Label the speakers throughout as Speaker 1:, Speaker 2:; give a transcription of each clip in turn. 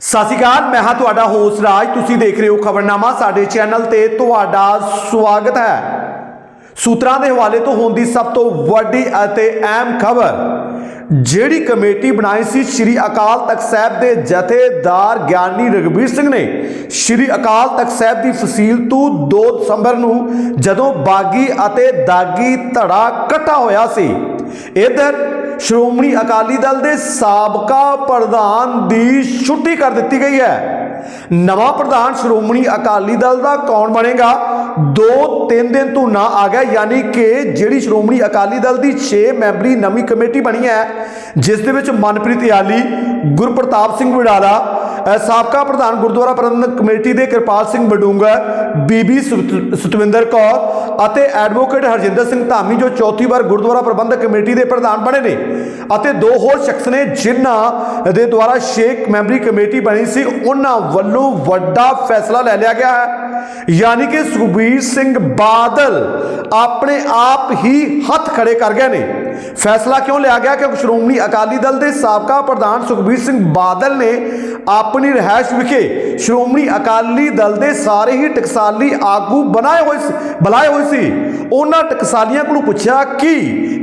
Speaker 1: ਸਤਿ ਸ਼੍ਰੀ ਅਕਾਲ, ਮੈਂ ਹਾਂ ਤੁਹਾਡਾ ਹੋਸਟ ਰਾਜ। ਤੁਸੀਂ ਦੇਖ ਰਹੇ ਹੋ ਖਬਰਨਾਮਾ, ਸਾਡੇ ਚੈਨਲ ਤੇ ਤੁਹਾਡਾ ਸਵਾਗਤ ਹੈ। ਸੂਤਰਾਂ ਦੇ ਹਵਾਲੇ ਤੋਂ ਹੋਣ ਦੀ ਸਭ ਤੋਂ ਵੱਡੀ ਅਤੇ ਅਹਿਮ ਖਬਰ, ਜਿਹੜੀ ਕਮੇਟੀ ਬਣਾਈ ਸੀ ਸ੍ਰੀ ਅਕਾਲ ਤਖਤ ਸਾਹਿਬ ਦੇ ਜਥੇਦਾਰ ਗਿਆਨੀ ਰਗਵੀਰ ਸਿੰਘ ਨੇ, ਸ੍ਰੀ ਅਕਾਲ ਤਖਤ ਸਾਹਿਬ ਦੀ ਫਸੀਲ ਤੋਂ 2 ਦਸੰਬਰ ਨੂੰ ਜਦੋਂ ਬਾਗੀ ਅਤੇ ਦਾਗੀ ਧੜਾ ਇਕੱਠਾ ਹੋਇਆ ਸੀ। ਇਧਰ ਸ਼੍ਰੋਮਣੀ ਅਕਾਲੀ ਦਲ ਦੇ ਸਾਬਕਾ ਪ੍ਰਧਾਨ ਦੀ ਛੁੱਟੀ ਕਰ ਦਿੱਤੀ ਗਈ ਹੈ। ਨਵਾਂ ਪ੍ਰਧਾਨ ਸ਼੍ਰੋਮਣੀ ਅਕਾਲੀ ਦਲ ਦਾ ਕੌਣ ਬਣੇਗਾ? 2-3 ਦਿਨ ਤੋਂ ਨਾ ਆ ਗਿਆ, ਯਾਨੀ ਕਿ ਜਿਹੜੀ ਸ਼੍ਰੋਮਣੀ ਅਕਾਲੀ ਦਲ ਦੀ 6 ਮੈਂਬਰੀ ਨਵੀਂ ਕਮੇਟੀ ਬਣੀ ਹੈ, ਜਿਸ ਦੇ ਵਿੱਚ ਮਨਪ੍ਰੀਤ ਯਾਲੀ, ਗੁਰਪ੍ਰਤਾਪ ਸਿੰਘ ਵਡਾਲਾ ਸਾਬਕਾ ਪ੍ਰਧਾਨ ਗੁਰਦੁਆਰਾ ਪ੍ਰਬੰਧਕ ਕਮੇਟੀ ਦੇ ਕਿਰਪਾਲ ਸਿੰਘ ਬਡੂੰਗਾ ਬੀਬੀ ਸੁਤ- ਸਤਵਿੰਦਰ ਕੌਰ ਅਤੇ ਐਡਵੋਕੇਟ ਹਰਜਿੰਦਰ ਸਿੰਘ ਧਾਮੀ ਜੋ ਚੌਥੀ ਵਾਰ ਗੁਰਦੁਆਰਾ ਪ੍ਰਬੰਧਕ ਕਮੇਟੀ ਦੇ ਪ੍ਰਧਾਨ ਬਣੇ ਨੇ। ਅਤੇ ਦੋ ਹੋਰ ਸ਼ਖਸ ਨੇ ਜਿਨ੍ਹਾਂ ਦੇ ਦੁਆਰਾ ਸ਼ੇਖ ਮੈਂਬਰੀ ਕਮੇਟੀ ਬਣੀ ਸੀ, ਉਹਨਾਂ ਵੱਲੋਂ ਵੱਡਾ ਫੈਸਲਾ ਲੈ ਲਿਆ ਗਿਆ ਹੈ। ਯਾਨੀ ਕਿ ਸੁਖਬੀਰ ਸਿੰਘ ਬਾਦਲ ਆਪਣੇ ਆਪ ਹੀ ਹੱਥ ਖੜੇ ਕਰ ਗਏ ਨੇ। ਫੈਸਲਾ ਕਿਉਂ ਲਿਆ ਗਿਆ? ਕਿਉਂਕਿ ਸ਼੍ਰੋਮਣੀ ਅਕਾਲੀ ਦਲ ਦੇ ਸਾਬਕਾ ਪ੍ਰਧਾਨ ਸੁਖਬੀਰ ਸਿੰਘ ਬਾਦਲ ਨੇ ਆਪਣੀ ਰਹਿائش ਵਿਖੇ ਸ਼੍ਰੋਮਣੀ ਅਕਾਲੀ ਦਲ ਦੇ ਸਾਰੇ ਹੀ ਟਕਸਾਲੀ ਆਗੂ ਬਣਾਏ ਹੋਏ ਬੁਲਾਏ ਹੋਏ ਸੀ। ਉਹਨਾਂ ਟਕਸਾਲੀਆਂ ਕੋਲੋਂ ਪੁੱਛਿਆ ਕਿ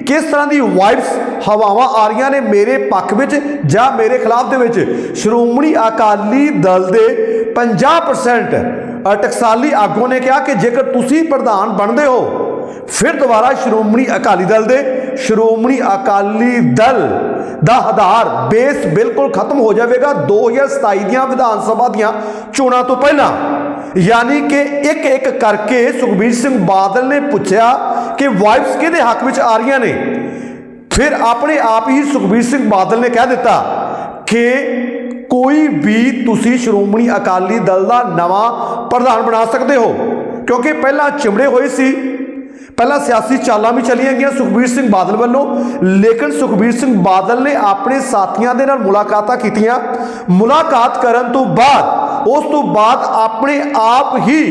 Speaker 1: ਕਿਸ ਤਰ੍ਹਾਂ ਦੀ ਵਾਈਬਸ ਹਵਾਵਾਂ ਆ ਰਹੀਆਂ ਨੇ ਮੇਰੇ ਪੱਖ ਵਿੱਚ ਜਾਂ ਮੇਰੇ ਖਿਲਾਫ ਦੇ ਵਿੱਚ? ਸ਼੍ਰੋਮਣੀ ਅਕਾਲੀ ਦਲ ਦੇ 50% ਟਕਸਾਲੀ ਆਗੂ ਨੇ ਕਿਹਾ ਕਿ ਜੇਕਰ ਤੁਸੀਂ ਪ੍ਰਧਾਨ ਬਣਦੇ ਹੋ, ਫਿਰ ਦੁਬਾਰਾ ਸ਼੍ਰੋਮਣੀ ਅਕਾਲੀ ਦਲ ਦੇ ਸ਼੍ਰੋਮਣੀ ਅਕਾਲੀ ਦਲ ਦਾ ਆਧਾਰ ਬੇਸ ਬਿਲਕੁਲ ਖਤਮ ਹੋ ਜਾਵੇਗਾ 2027 ਦੀਆਂ ਵਿਧਾਨ ਸਭਾ ਦੀਆਂ ਚੋਣਾਂ ਤੋਂ ਪਹਿਲਾਂ। ਯਾਨੀ ਕਿ ਇੱਕ ਇੱਕ ਕਰਕੇ ਸੁਖਬੀਰ ਸਿੰਘ ਬਾਦਲ ਨੇ ਪੁੱਛਿਆ ਕਿ ਵਾਈਬਸ ਕਿਹਦੇ ਹੱਕ ਵਿੱਚ ਆ ਰਹੀਆਂ ਨੇ? ਫਿਰ ਆਪਣੇ ਆਪ ਹੀ ਸੁਖਬੀਰ ਸਿੰਘ ਬਾਦਲ ਨੇ ਕਹਿ ਦਿੱਤਾ ਕਿ ਕੋਈ ਵੀ ਤੁਸੀਂ ਸ਼੍ਰੋਮਣੀ ਅਕਾਲੀ ਦਲ ਦਾ ਨਵਾਂ ਪ੍ਰਧਾਨ ਬਣਾ ਸਕਦੇ ਹੋ। ਕਿਉਂਕਿ ਪਹਿਲਾਂ ਚਿਮੜੇ ਹੋਏ ਸੀ। ਪਹਿਲਾਂ ਸਿਆਸੀ ਚਾਲਾਂ ਵੀ ਚੱਲੀਆਂ ਗਈਆਂ ਸੁਖਬੀਰ ਸਿੰਘ ਬਾਦਲ ਵੱਲੋਂ, ਲੇਕਿਨ ਸੁਖਬੀਰ ਸਿੰਘ ਬਾਦਲ ਨੇ ਆਪਣੇ ਸਾਥੀਆਂ ਦੇ ਨਾਲ ਮੁਲਾਕਾਤਾਂ ਕੀਤੀਆਂ। ਮੁਲਾਕਾਤ ਕਰਨ ਤੋਂ ਬਾਅਦ, ਉਸ ਤੋਂ ਬਾਅਦ ਆਪਣੇ ਆਪ ਹੀ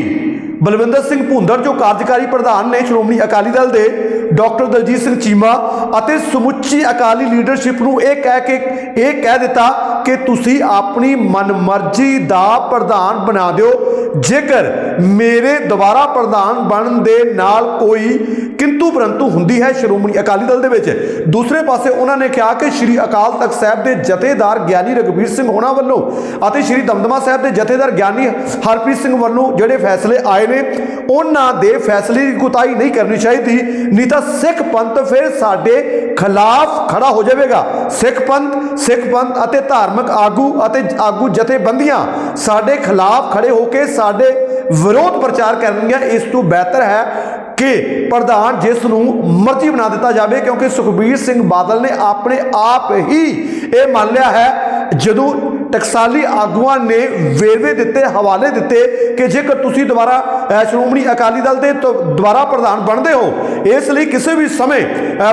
Speaker 1: ਬਲਵਿੰਦਰ ਸਿੰਘ ਭੁੰਦੜ, ਜੋ ਕਾਰਜਕਾਰੀ ਪ੍ਰਧਾਨ ਨੇ ਸ਼੍ਰੋਮਣੀ ਅਕਾਲੀ ਦਲ ਦੇ ਡਾਕਟਰ ਦਲਜੀਤ ਸਿੰਘ ਚੀਮਾ ਅਤੇ ਸਮੁੱਚੀ ਅਕਾਲੀ ਲੀਡਰਸ਼ਿਪ ਨੂੰ ਇਹ ਕਹਿ ਕੇ, ਇਹ ਕਹਿ ਦਿੱਤਾ ਕਿ ਤੁਸੀਂ ਆਪਣੀ ਮਨਮਰਜ਼ੀ ਦਾ ਪ੍ਰਧਾਨ ਬਣਾ ਦਿਓ। ਜੇਕਰ ਮੇਰੇ ਦੁਬਾਰਾ ਪ੍ਰਧਾਨ ਬਣਨ ਦੇ ਨਾਲ ਕੋਈ ਕਿੰਤੂ ਪਰੰਤੂ ਹੁੰਦੀ ਹੈ ਸ਼੍ਰੋਮਣੀ ਅਕਾਲੀ ਦਲ ਦੇ ਵਿੱਚ। ਦੂਸਰੇ ਪਾਸੇ ਉਹਨਾਂ ਨੇ ਕਿਹਾ ਕਿ ਸ਼੍ਰੀ ਅਕਾਲ ਤਖਤ ਸਾਹਿਬ ਦੇ ਜਥੇਦਾਰ ਗਿਆਨੀ ਰਗਵੀਰ ਸਿੰਘ ਹੋਣਾ ਵੱਲੋਂ ਅਤੇ ਸ਼੍ਰੀ ਦਮਦਮਾ ਸਾਹਿਬ ਦੇ ਜਥੇਦਾਰ ਗਿਆਨੀ ਹਰਪ੍ਰੀਤ ਸਿੰਘ ਵੱਲੋਂ ਜਿਹੜੇ ਫੈਸਲੇ ਆਏ ਨੇ, ਉਹਨਾਂ ਦੇ ਫੈਸਲੇ ਦੀ ਕੁਤਾਈ ਨਹੀਂ ਕਰਨੀ ਚਾਹੀਦੀ। ਨਹੀਂ ਤਾਂ ਸਿੱਖ ਪੰਥ ਫਿਰ ਸਾਡੇ ਖਿਲਾਫ ਖੜਾ ਹੋ ਜਾਵੇਗਾ। ਸਿੱਖ ਪੰਥ ਸਿੱਖ ਪੰਥ ਅਤੇ ਧਾਰਮਿਕ ਆਗੂ ਅਤੇ ਆਗੂ ਜਥੇਬੰਦੀਆਂ ਸਾਡੇ ਖਿਲਾਫ ਖੜੇ ਹੋ ਕੇ ਸਾਡੇ ਵਿਰੋਧ ਪ੍ਰਚਾਰ ਕਰਨਗੀਆਂ, ਇਸ ਤੋਂ ਬਿਹਤਰ ਹੈ ਕਿ ਪ੍ਰਧਾਨ ਜਿਸ ਨੂੰ ਮਰਜ਼ੀ ਬਣਾ ਦਿੱਤਾ ਜਾਵੇ, ਕਿਉਂਕਿ ਸੁਖਬੀਰ ਸਿੰਘ ਬਾਦਲ ਨੇ ਆਪਣੇ ਆਪ ਹੀ ਇਹ ਮੰਨ ਲਿਆ ਹੈ, ਜਦੋਂ ਟਕਸਾਲੀ ਆਗੂਆਂ ਨੇ ਵੇਰਵੇ ਦਿੱਤੇ, ਹਵਾਲੇ ਦਿੱਤੇ ਕਿ ਜੇਕਰ ਤੁਸੀਂ ਦੁਬਾਰਾ ਸ਼੍ਰੋਮਣੀ ਅਕਾਲੀ ਦਲ ਦੇ ਤੋਂ, ਦੁਬਾਰਾ ਪ੍ਰਧਾਨ ਬਣਦੇ ਹੋ, ਇਸ ਲਈ ਕਿਸੇ ਵੀ ਸਮੇਂ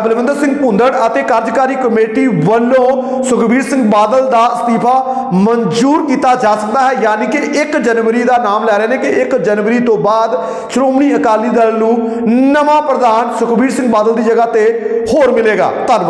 Speaker 1: ਬਲਵਿੰਦਰ ਸਿੰਘ ਭੁੰਦੜ ਅਤੇ ਕਾਰਜਕਾਰੀ ਕਮੇਟੀ ਵੱਲੋਂ ਸੁਖਬੀਰ ਸਿੰਘ ਬਾਦਲ ਦਾ ਅਸਤੀਫਾ ਮਨਜ਼ੂਰ ਕੀਤਾ ਜਾ ਸਕਦਾ ਹੈ, ਯਾਨੀ ਕਿ 1 ਜਨਵਰੀ ਦਾ ਨਾਮ ਲੈ ਰਹੇ ਨੇ ਕਿ 1 ਜਨਵਰੀ ਤੋਂ ਬਾਅਦ ਸ਼੍ਰੋਮਣੀ ਅਕਾਲੀ ਦਲ ਨੂੰ ਨਵਾਂ ਪ੍ਰਧਾਨ ਸੁਖਬੀਰ ਸਿੰਘ ਬਾਦਲ ਦੀ ਜਗ੍ਹਾ ਤੇ ਹੋਰ ਮਿਲੇਗਾ। ਧੰਨਵਾਦ।